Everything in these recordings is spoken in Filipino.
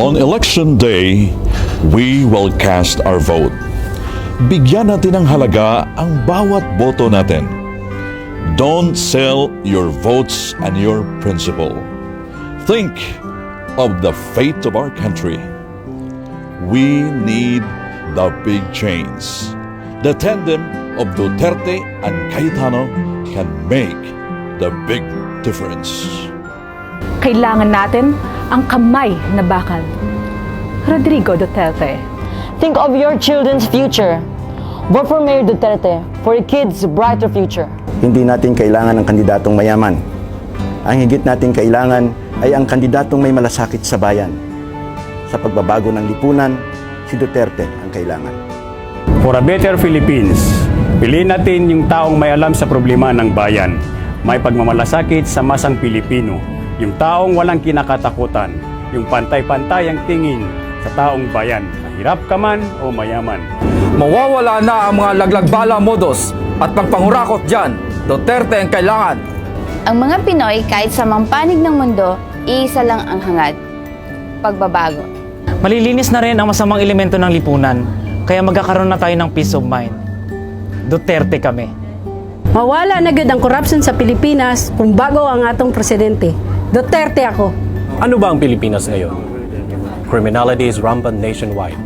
On election day, we will cast our vote. Bigyan natin ng halaga ang bawat boto natin. Don't sell your votes and your principle. Think of the fate of our country. We need the big change. The tandem of Duterte and Cayetano can make the big difference. Kailangan natin ang kamay na bakal. Rodrigo Duterte. Think of your children's future. Vote for Mayor Duterte for your kids' brighter future. Hindi natin kailangan ng kandidatong mayaman. Ang higit natin kailangan ay ang kandidatong may malasakit sa bayan. Sa pagbabago ng lipunan, si Duterte ang kailangan. For a better Philippines, piliin natin yung taong may alam sa problema ng bayan, may pagmamalasakit sa masang Pilipino, yung taong walang kinakatakutan, yung pantay-pantay ang tingin sa taong bayan, mahirap ka man o mayaman. Mawawala na ang mga laglagbala modos at pagpangurakot dyan. Duterte ang kailangan. Ang mga Pinoy kahit sa mang panig ng mundo, iisa lang ang hangad. Pagbabago. Malilinis na rin ang masamang elemento ng lipunan, kaya magkakaroon na tayo ng peace of mind. Duterte kami. Mawala na gud ang corruption sa Pilipinas kung bago ang atong presidente. Duterte ako. Ano ba ang Pilipinas ngayon? Criminality is rampant nationwide.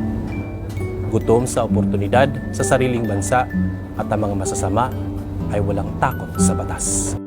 Gutom sa oportunidad sa sariling bansa at ang mga masasama ay walang takot sa batas.